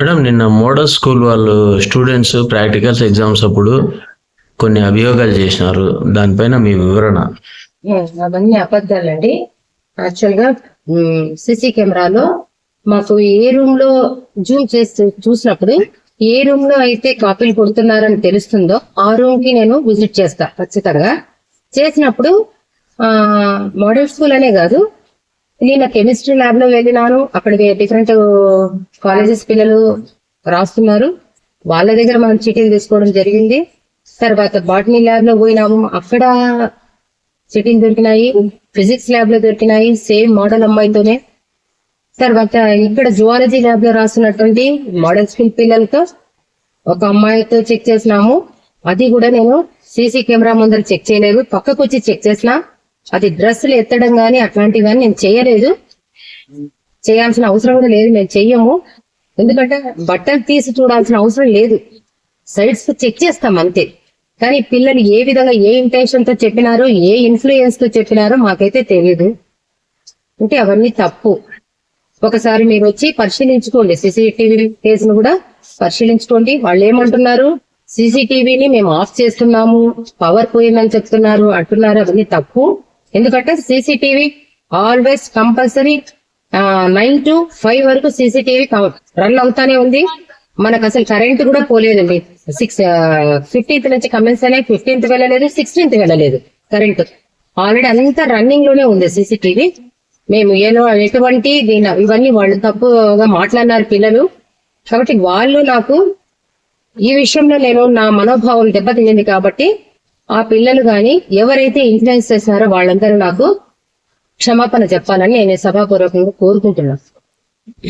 Madam నిన్న model school వాళ్ళు students practicals exams అప్పుడు కొన్ని అభియోగాలు చేసినారు. దానిపైన మీ వివరణ. అవన్నీ అబద్ధాలండి. యాక్చువల్గా సిసి కెమెరాలో మాకు ఏ రూమ్లో జూమ్ చేసి చూసినప్పుడు ఏ రూమ్లో అయితే కాపీలు కొడుతున్నారని తెలుస్తుందో ఆ రూమ్కి నేను విజిట్ చేస్తా ఖచ్చితంగా. చేసినప్పుడు ఆ మోడల్ స్కూల్ అనే కాదు నేను కెమిస్ట్రీ ల్యాబ్లో వెళ్ళినాను. అక్కడ డిఫరెంట్ కాలేజెస్ పిల్లలు రాస్తున్నారు. వాళ్ళ దగ్గర మనం చీటీలు తీసుకోవడం జరిగింది. తర్వాత బాటనీ ల్యాబ్లో పోయినాము. అక్కడ చీటీలు దొరికినాయి. ఫిజిక్స్ ల్యాబ్లో దొరికినాయి. సేమ్ మోడల్ అమ్మాయితోనే. తర్వాత ఇక్కడ జువాలజీ ల్యాబ్లో రాస్తున్నటువంటి మోడల్ స్కూల్ పిల్లలతో ఒక అమ్మాయితో చెక్ చేసినాము. అది కూడా నేను సీసీ కెమెరా ముందర చెక్ చేయలేదు. పక్కకు వచ్చి చెక్ చేసినా. అది డ్రెస్సులు ఎత్తడం కానీ అట్లాంటివి కానీ నేను చేయలేదు. చేయాల్సిన అవసరం కూడా లేదు మేము చెయ్యము. ఎందుకంటే బట్టలు తీసి చూడాల్సిన అవసరం లేదు. సైడ్స్ చెక్ చేస్తాం అంతే. కానీ పిల్లలు ఏ విధంగా ఏ ఇంటెన్షన్తో చెప్పినారో ఏ ఇన్ఫ్లుయెన్స్తో చెప్పినారో మాకైతే తెలియదు అంటే అవన్నీ తప్పు. ఒకసారి మీరు వచ్చి పరిశీలించుకోండి. సీసీటీవీ కేసును కూడా పరిశీలించుకోండి. వాళ్ళు ఏమంటున్నారు? సీసీటీవీని మేము ఆఫ్ చేస్తున్నాము పవర్ పోయిందని చెప్తున్నారు అంటున్నారు అవన్నీ తప్పు. ఎందుకంటే CCTV always compulsory nine to five వరకు సీసీటీవీ రన్ అవుతానే ఉంది. మనకు అసలు కరెంట్ కూడా పోలేదండి. సిక్స్ ఫిఫ్టీన్త్ నుంచి కమెంట్స్ అనేవి ఫిఫ్టీన్త్ వెళ్ళలేదు సిక్స్టీన్త్ వెళ్ళలేదు కరెంట్. ఆల్రెడీ అంతా రన్నింగ్లోనే ఉంది సీసీటీవీ. మేము ఏదో ఎటువంటి దీని ఇవన్నీ వాళ్ళు తప్పుగా మాట్లాడినారు పిల్లలు. కాబట్టి వాళ్ళు నాకు ఈ విషయంలో నేను నా మనోభావం దెబ్బతింది కాబట్టి ఆ పిల్లలు గాని ఎవరైతే ఇన్ఫ్లుయెన్స్ చేస్తున్నారో వాళ్ళందరూ నాకు క్షమాపణ చెప్పాలని నేను సభాపూర్వకంగా కోరుకుంటున్నాను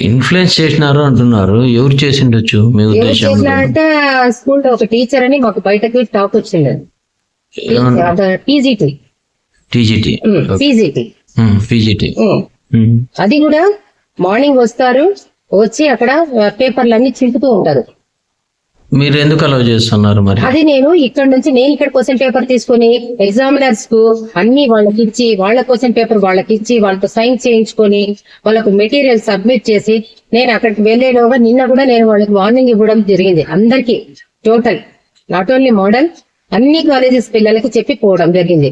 ఇన్ఫ్లుయెన్స్ చేసినారు అంటున్నారు. ఎవరు చేసిండొచ్చు మీ ఉద్దేశం చేసినారంటే స్కూల్లో ఒక టీచర్ అని మాకు బయటకి టాక్ వచ్చింది. పీజీటీ టీజీటీ పీజీటీ పీజీటీ అది కూడా మార్నింగ్ వస్తారు వచ్చి అక్కడ పేపర్లన్నీ చింపుతూ ఉంటారు. మీరు ఎందుకు అలౌ చేస్తున్నారు మరి? అది నేను ఇక్కడ నుంచి నేను ఇక్కడ క్వశ్చన్ పేపర్ తీసుకొని ఎగ్జామినర్స్కు అన్ని వాళ్ళకి ఇచ్చి వాళ్ళ క్వశ్చన్ పేపర్ వాళ్ళకి ఇచ్చి వాళ్ళతో సైన్ చేయించుకొని వాళ్ళకు మెటీరియల్ సబ్మిట్ చేసి నేను అక్కడికి వెళ్ళేలోగా నిన్న కూడా నేను వాళ్ళకి వార్నింగ్ ఇవ్వడం జరిగింది. అందరికి టోటల్ నాట్ ఓన్లీ మోడల్ అన్ని కాలేజెస్ పిల్లలకి చెప్పి పోవడం జరిగింది.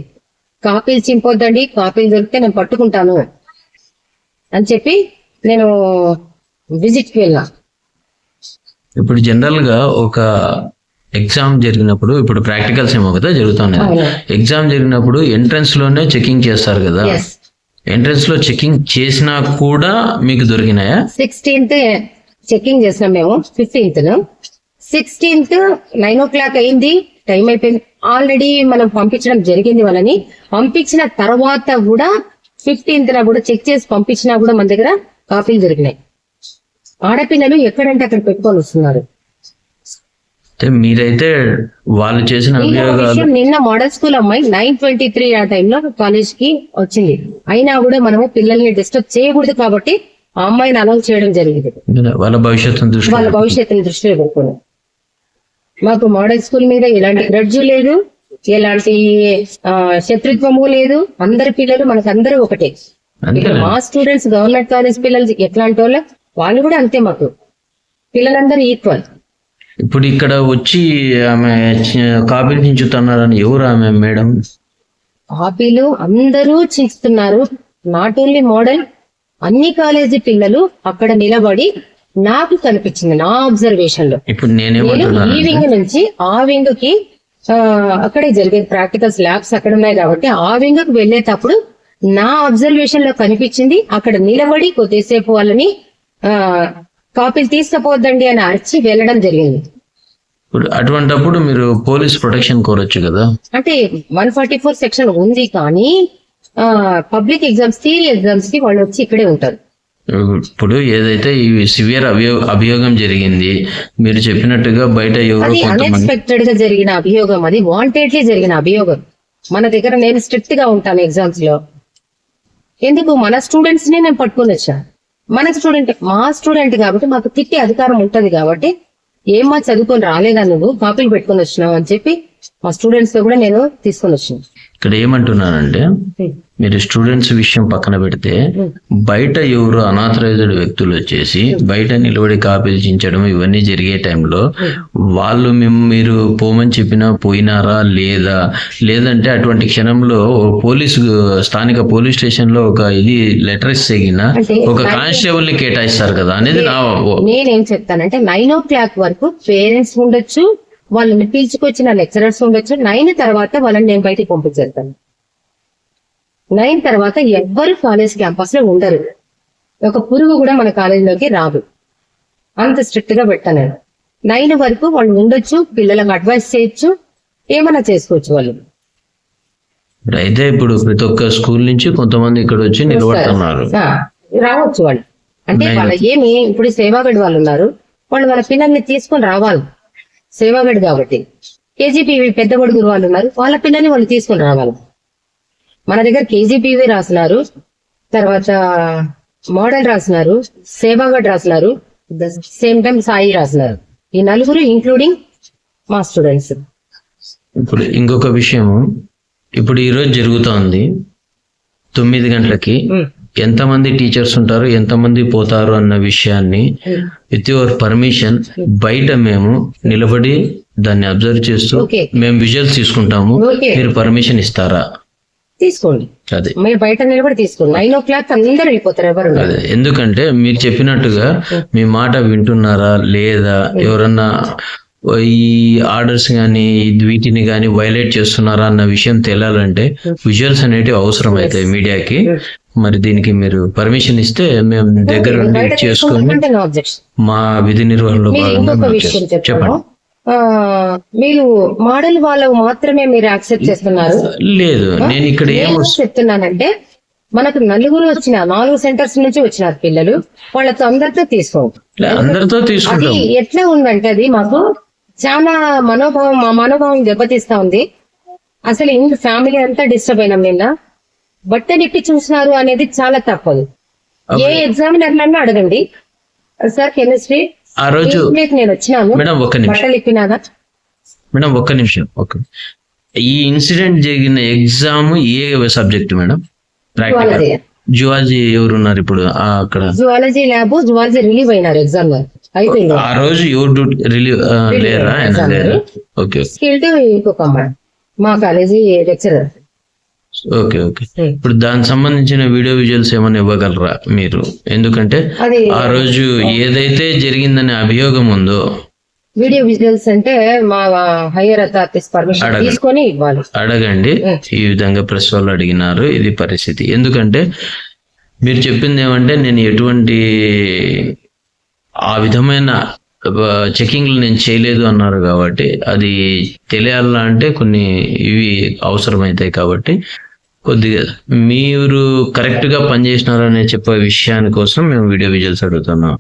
కాపీలు చింపొద్దండి కాపీలు దొరికితే నేను పట్టుకుంటాను అని చెప్పి నేను విజిట్కి వెళ్ళాను వెళ్ళా. ఇప్పుడు జనరల్గా ఒక ఎగ్జామ్ జరిగినప్పుడు ఇప్పుడు ప్రాక్టికల్స్ ఏమో కదా జరుగుతున్నాయి. ఎగ్జామ్ జరిగినప్పుడు ఎంట్రన్స్లోనే చెకింగ్ చేస్తారు కదా. ఎంట్రన్స్లో చెకింగ్ చేసినా కూడా మీకు దొరికినాయా? సిక్స్టీన్త్ చెకింగ్ చేసినాం మేము fifteenth sixteenth nine o'clock అయింది టైం అయిపోయింది. ఆల్రెడీ మనం పంపించడం జరిగింది వాళ్ళని. పంపించిన తర్వాత కూడా ఫిఫ్టీన్త్ కూడా చెక్ చేసి పంపించినా కూడా మన దగ్గర కాపీలు దొరికినాయి. ఆడపిల్లలు ఎక్కడంటే అక్కడ పెట్టుకొని వస్తున్నారు. మీరైతే వాళ్ళు చేసిన నిన్న మోడల్ స్కూల్ అమ్మాయి నైన్ ట్వంటీ త్రీ ఆ టైంలో కాలేజ్కి వచ్చింది. అయినా కూడా మనము పిల్లల్ని డిస్టర్బ్ చేయకూడదు కాబట్టి ఆ అమ్మాయిని అలౌ చేయడం జరిగింది. వాళ్ళ భవిష్యత్తును దృష్టిలో వాళ్ళ భవిష్యత్తుని దృష్టిలో పెట్టుకుని మాకు మోడల్ స్కూల్ మీద ఎలాంటి గ్రడ్జు లేదు ఎలాంటి శత్రుత్వము లేదు. అందరి పిల్లలు మనకు అందరూ ఒకటే మా స్టూడెంట్స్ గవర్నమెంట్ కాలేజ్ పిల్లలు ఎట్లాంటి వాళ్ళ? వాళ్ళు కూడా అంతే మాకు. పిల్లలందరూ ఈక్వల్ ఇప్పుడు ఇక్కడ వచ్చి ఆమె కాపీలు చించుతున్నారని ఎవరు ఆమె మేడం? కాపీలు అందరూ చించుతున్నారు. నాట్ ఓన్లీ మోడల్ అన్ని కాలేజీ పిల్లలు అక్కడ నిలబడి నాకు కనిపించింది నా అబ్జర్వేషన్లో. ఇప్పుడు నేను ఈ వింగ్ నుంచి ఆ వింగ్కి అక్కడే జరిగేది ప్రాక్టికల్స్ ల్యాబ్స్ అక్కడ ఉన్నాయి కాబట్టి ఆ వింగ్కు వెళ్ళేటప్పుడు నా అబ్జర్వేషన్లో కనిపించింది. అక్కడ నిలబడి కొద్దిసేపు వాళ్ళని కాపీలు తీసుకుపోద్దండి అని అరిచి వెళ్ళడం జరిగింది. ఇప్పుడు అటువంటప్పుడు మీరు పోలీస్ ప్రొటెక్షన్ కోరొచ్చు కదా? అంటే వన్ ఫార్టీ ఫోర్ సెక్షన్ ఉంది కానీ పబ్లిక్ ఎగ్జామ్స్ థియరీ ఎగ్జామ్స్కి వాళ్ళు వచ్చి ఇక్కడే ఉంటారు. ఇప్పుడు ఏదైతే ఈ సివియర్ అభియో అభియోగం జరిగింది మీరు చెప్పినట్టుగా బయట అన్ఎక్స్పెక్టెడ్గా జరిగిన అభియోగం అది వాంటెడ్లీ జరిగిన అభియోగం. మన దగ్గర నేను స్ట్రిక్ట్గా ఉంటాను ఎగ్జామ్స్లో. ఎందుకు? మన స్టూడెంట్స్ని నేను పట్టుకొని వచ్చా మన స్టూడెంట్ మా స్టూడెంట్ కాబట్టి మాకు తిట్టే అధికారం ఉంటది కాబట్టి ఏమా చదువుకొని రాలేదా నువ్వు? కాపీలు పెట్టుకొని వచ్చినావు అని చెప్పి మా స్టూడెంట్స్తో కూడా నేను తీసుకొని వచ్చిన. ఇక్కడ ఏమంటున్నానంటే మీరు స్టూడెంట్స్ విషయం పక్కన పెడితే బయట ఎవరు అనాథరైజ్డ్ వ్యక్తులు వచ్చేసి బయట నిలబడి కాపీలు చించడం ఇవన్నీ జరిగే టైంలో వాళ్ళు మేము మీరు పోమని చెప్పినా పోయినారా లేదా? లేదంటే అటువంటి క్షణంలో పోలీసు స్థానిక పోలీస్ స్టేషన్లో ఒక ఇది లెటర్ అంటే ఒక కానిస్టేబుల్ని కేటాయిస్తారు కదా అనేది నా నేనేం చెప్తానంటే నైన్ ఓ క్లాక్ వరకు పేరెంట్స్ ఉండొచ్చు వాళ్ళని పిలుచుకొచ్చిన లెక్చరర్స్ ఉండొచ్చు నైన్ తర్వాత వాళ్ళని నేను బయటికి పంపించేస్తాను. నైన్ తర్వాత ఎవ్వరు కాలేజ్ క్యాంపస్లో ఉండరు. ఒక పురుగు కూడా మన కాలేజీలోకి రాదు. అంత స్ట్రిక్ట్గా పెట్టాను నేను. నైన్ వరకు వాళ్ళు ఉండొచ్చు పిల్లలకు అడ్వైస్ చేయొచ్చు ఏమైనా చేసుకోవచ్చు వాళ్ళు. అయితే ఇప్పుడు ప్రతి ఒక్క స్కూల్ నుంచి కొంతమంది ఇక్కడ వచ్చి నిలబడుతున్నారు. రావచ్చు వాళ్ళు. అంటే వాళ్ళ ఏమి ఇప్పుడు సేవాగడి వాళ్ళు ఉన్నారు. వాళ్ళు వాళ్ళ పిల్లల్ని తీసుకొని రావాలి. సేవాగడి కాబట్టి. కేజీపీవి పెద్ద కొడుకురు వాళ్ళు ఉన్నారు. వాళ్ళ పిల్లల్ని వాళ్ళు తీసుకొని రావాలి. మన దగ్గర కేజీపీవి రాసినారు తర్వాత మోడల్ రాసినారు సేవాగడ్ రాసినారు సేమ్ టైం సాయి రాసినారు. ఈ నలుగురు ఇంక్లూడింగ్ మా స్టూడెంట్స్. ఇప్పుడు ఇంకొక విషయము ఇప్పుడు ఈ రోజు జరుగుతోంది తొమ్మిది గంటలకి ఎంతమంది టీచర్స్ ఉంటారు ఎంతమంది పోతారు అన్న విషయాన్ని విత్ యువర్ పర్మిషన్ బయట మేము నిలబడి దాన్ని అబ్జర్వ్ చేస్తూ. మేము విజువల్స్ తీసుకుంటాము. మీరు పర్మిషన్ ఇస్తారా? తీసుకోండి. అదే. మీరు బయట నిలబడి తీసుకోండి. నైన్ ఓ క్లాక్ అందరూ వెళ్ళిపోతారు ఎవరు ఎందుకంటే మీరు చెప్పినట్టుగా మీ మాట వింటున్నారా లేదా ఎవరన్నా ఈ ఆర్డర్స్ కానీ వీటిని కానీ వైలేట్ చేస్తున్నారా అన్న విషయం తెలియాలంటే విజువల్స్ అనేటివి అవసరం అవుతాయి మీడియాకి. మరి దీనికి మీరు పర్మిషన్ ఇస్తే మేము దగ్గర నుండి చేసుకొని మా విధి నిర్వహణలో భాగంగా చెప్పండి. మీరు మోడల్ వాళ్ళకు మాత్రమే మీరు యాక్సెప్ట్ చేస్తున్నారు? లేదు నేను ఇక్కడ ఏం చెప్తున్నానంటే మనకు నలుగురు వచ్చిన నాలుగు సెంటర్స్ నుంచి వచ్చినారు పిల్లలు వాళ్ళతో అందరితో తీసుకోండి అందరితో అది తీసుకుంటాం. ఎట్లా ఉందంటే అది మాకు చాలా మనోభావం మా మనోభావం దెబ్బతీస్తా ఉంది. అసలు ఇంత ఫ్యామిలీ అంతా డిస్టర్బ్ అయినాం నిన్న బట్టలు ఇప్పి చూసినారు అనేది చాలా తప్పదు. ఏ ఎగ్జామినర్లన్నా అడగండి. సార్ కెమిస్ట్రీ ఆ రోజు నేను వచ్చినాను. మేడం ఒక్క నిమిషం. మేడం ఒక్క నిమిషం ఒక్క ఈ ఇన్సిడెంట్ జరిగిన ఎగ్జామ్ ఏ సబ్జెక్ట్ మేడం? ప్రాక్టికల్ జువాలజీ ఎవరు ఉన్నారు ఇప్పుడు? అక్కడ. జువాలజీ ల్యాబ్ జువాలజీ రిలీవ్ అయినారు ఎగ్జామ్ అయిపోయింది. ఆ రోజు ఎవరు డ్యూటీ రిలీవ్ లేరా? ఓకే స్కిల్డ్ ఇంకొక అమ్మాయి. మా కాలేజీ లెక్చరర్ ఓకే ఓకే. ఇప్పుడు దానికి సంబంధించిన వీడియో విజువల్స్ ఏమైనా ఇవ్వగలరా మీరు? ఎందుకంటే ఆ రోజు ఏదైతే జరిగిందనే అభియోగం ఉందో వీడియో విజువల్స్ అంటే మా హైయర్ అథారిటీస్ పర్మిషన్. తీసుకొని ఇవ్వాలి. అడగండి. ఈ విధంగా ప్రెస్ వాళ్ళు అడిగినారు. ఇది పరిస్థితి. ఎందుకంటే మీరు చెప్పింది ఏమంటే నేను ఎటువంటి ఆ విధమైన చెకింగ్లు నేను చేయలేదు అన్నారు కాబట్టి అది తెలియాలా అంటే కొన్ని ఇవి అవసరమవుతాయి కాబట్టి కొద్దిగా మీరు కరెక్ట్గా పనిచేసినారనే చెప్పే విషయాని కోసం మేము వీడియో విజువల్స్ అడుగుతున్నాం.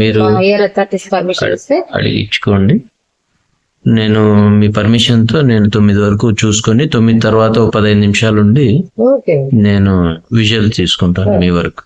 మీరు మా హైయర్ అథారిటీస్ పర్మిషన్ ఇస్తే? అడిగి ఇచ్చుకోండి నేను మీ పర్మిషన్తో నేను తొమ్మిది వరకు చూసుకొని తొమ్మిది తర్వాత పదహైదు నిమిషాలు ఉండి నేను విజువల్ తీసుకుంటాను మీ వరకు.